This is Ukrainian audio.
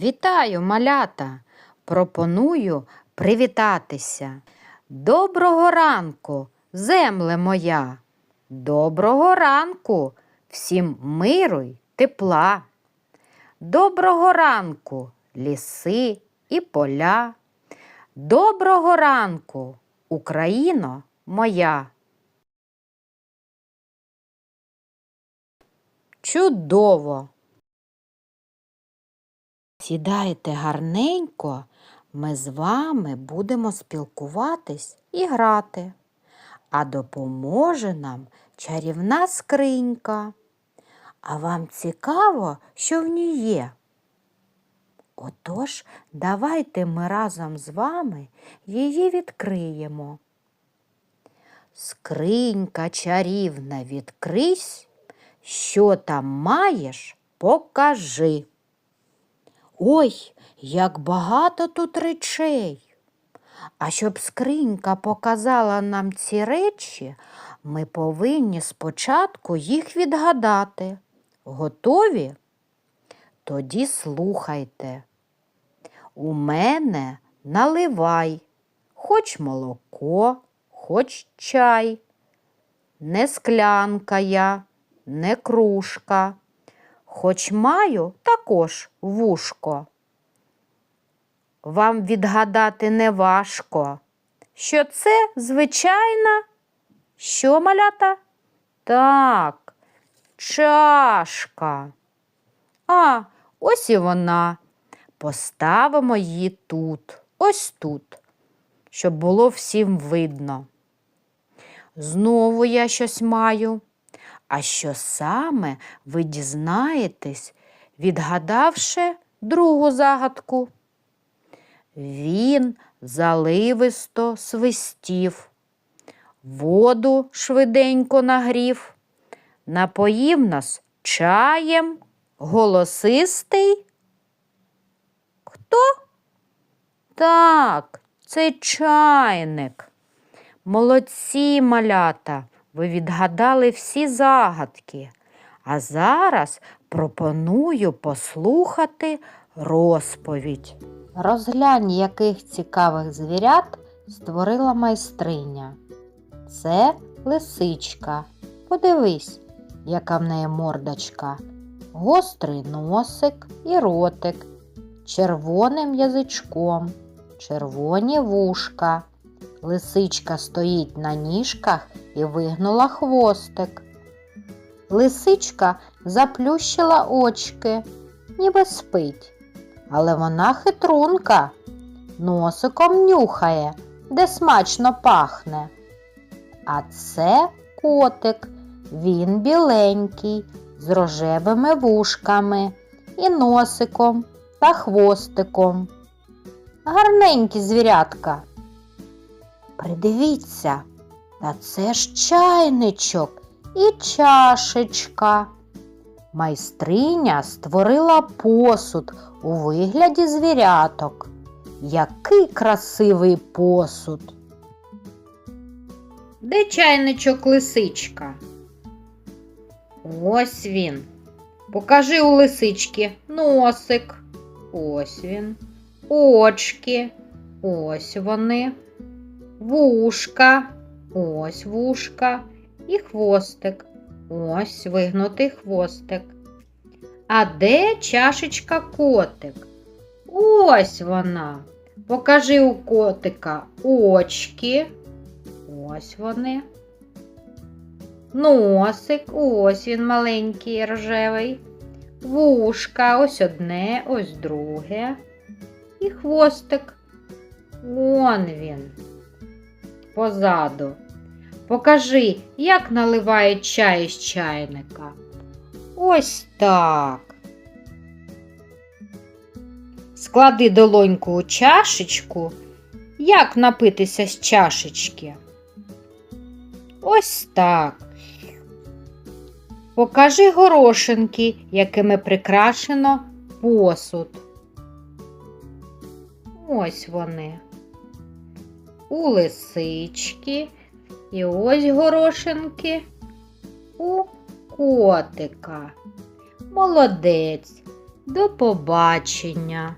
Вітаю, малята! Пропоную привітатися. Доброго ранку, земле моя! Доброго ранку, всім миру й тепла. Доброго ранку, ліси і поля. Доброго ранку, Україно моя. Чудово! Сідайте гарненько, ми з вами будемо спілкуватись і грати. А допоможе нам чарівна скринька. А вам цікаво, що в ній є? Отож, давайте ми разом з вами її відкриємо. Скринька чарівна відкрись, що там маєш, покажи. Ой, як багато тут речей. А щоб скринька показала нам ці речі, ми повинні спочатку їх відгадати. Готові? Тоді слухайте. У мене наливай, хоч молоко, хоч чай. Не склянка я, не кружка, хоч маю також вушко. Вам відгадати не важко, що це звичайна, що малята? Так, чашка. А, ось і вона. Поставимо її тут, ось тут, щоб було всім видно. Знову я щось маю. А що саме ви дізнаєтесь, відгадавши другу загадку? Він заливисто свистів, воду швиденько нагрів, напоїв нас чаєм, голосистий. Хто? Так, це чайник. Молодці малята, ви відгадали всі загадки. А зараз пропоную послухати розповідь. Розглянь, яких цікавих звірят створила майстриня. Це лисичка. Подивись, яка в неї мордочка. Гострий носик і ротик, червоним язичком, червоні вушка. Лисичка стоїть на ніжках і вигнула хвостик. Лисичка заплющила очки, ніби спить, але вона хитрунка, носиком нюхає, де смачно пахне. А це котик, він біленький, з рожевими вушками і носиком та хвостиком. Гарненькі звірятка. Придивіться, та це ж чайничок і чашечка. Майстриня створила посуд у вигляді звіряток. Який красивий посуд. Де чайничок лисичка? Ось він. Покажи у лисички носик. Ось він. Очки. Ось вони вушка, ось вушка і хвостик. Ось вигнутий хвостик. А де чашечка котик? Ось вона. Покажи у котика очки. Ось вони. Носик, ось він маленький рожевий. Вушка, ось одне, ось друге. І хвостик. Вон він позаду. Покажи, як наливають чай з чайника. Ось так. Склади долоньку у чашечку. Як напитися з чашечки? Ось так. Покажи горошинки, якими прикрашено посуд. Ось вони у лисички і ось горошинки у котика. Молодець. До побачення!